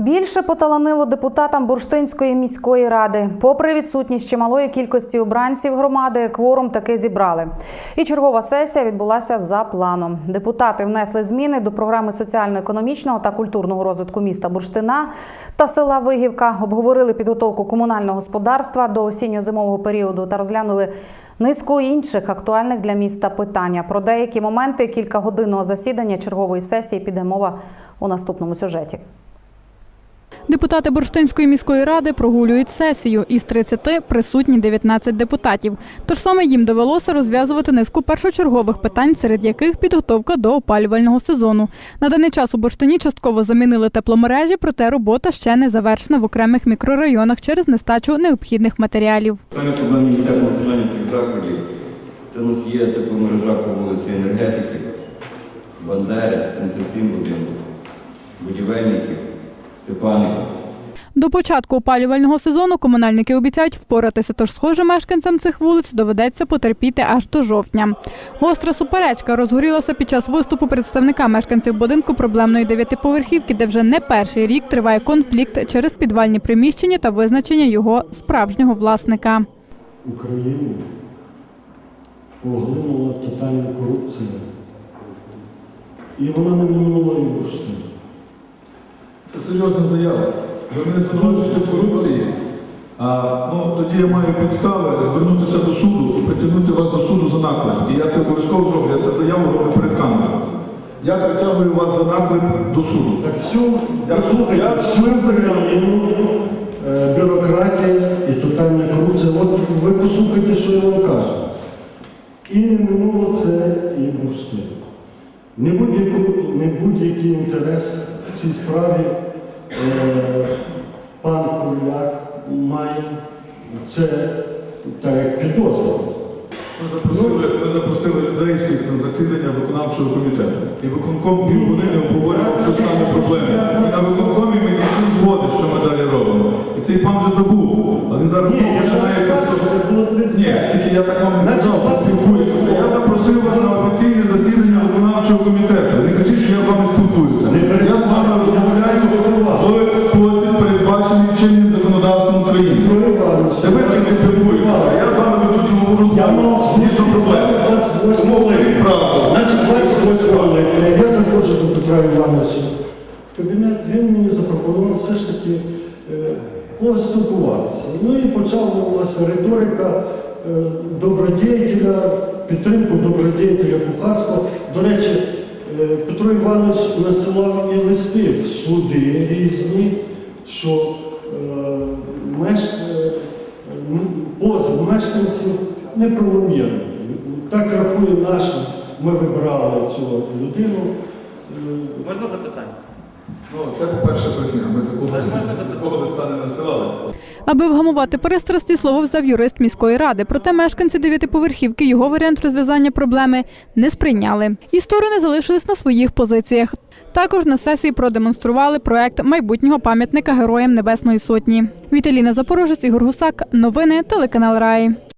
Більше поталанило депутатам Бурштинської міської ради. Попри відсутність чималої кількості обранців громади, кворум таки зібрали. І чергова сесія відбулася за планом. Депутати внесли зміни до програми соціально-економічного та культурного розвитку міста Бурштина та села Вигівка, обговорили підготовку комунального господарства до осінньо-зимового періоду та розглянули низку інших актуальних для міста питання. Про деякі моменти кількагодинного засідання чергової сесії піде мова у наступному сюжеті. Депутати Бурштинської міської ради прогулюють сесію. Із 30 присутні 19 депутатів. Тож саме їм довелося розв'язувати низку першочергових питань, серед яких підготовка до опалювального сезону. На даний час у Бурштині частково замінили тепломережі, проте робота ще не завершена в окремих мікрорайонах через нестачу необхідних матеріалів. Саме проблемні цих закладів це у нас є тепломережа по вулиці енергетики, Бандери, 77 будинок, будівельників, Стефаників. До початку опалювального сезону комунальники обіцяють впоратися, тож, схоже, мешканцям цих вулиць доведеться потерпіти аж до жовтня. Гостра суперечка розгорілася під час виступу представника мешканців будинку проблемної дев'ятиповерхівки, де вже не перший рік триває конфлікт через підвальні приміщення та визначення його справжнього власника. Україну поглинула тотальна корупція. І вона не минула і бурштин. Це серйозна заява. Ви мене звинувачуєте в корупції, а ну, тоді я маю підстави звернутися до суду і притягнути вас до суду за наклеп. І я це обов'язково зроблю, я це заяву роблю перед камерою. Я притягую вас за наклеп до суду. Так всю, Я послухайте, я всю Україну е, бюрократія і тотальна корупція. От ви послухайте, що я вам кажу. І не минуло це і бурштин. Не будь-який інтерес в цій справі пан Куляк має. Це так як підозра. Ми запросили, ми запросили людей всіх на засідання виконавчого комітету. І виконком півгодини обговорював цю саму проблему. І на виконкомі ми дійшли згоди, що ми далі робимо. І цей пан вже забув. А він зараз Ні, я ж вам починається. сказав, це було 30 Ні, тільки я так вам не казав, до Петра Івановича в кабінет, він мені запропонував все ж таки е, поспілкуватися. Ну і почалася риторика е, добродіятеля, підтримку добродіятеля Бухарського. До речі, е, Петро Іванович насилав і листи в суди різні, що е, меш... е, м, позов мешканців неправомірний. Так рахує наш, ми вибирали цю людину. Можна запитання? Ну, це, по-перше, брехня. Ми такого, такого листа не насилали. Аби вгамувати перестрасті, слово взяв юрист міської ради. Проте мешканці дев'ятиповерхівки його варіант розв'язання проблеми не сприйняли. І сторони залишились на своїх позиціях. Також на сесії продемонстрували проект майбутнього пам'ятника Героям Небесної Сотні. Віталіна Запорожець, Ігор Гусак. Новини телеканал Раї.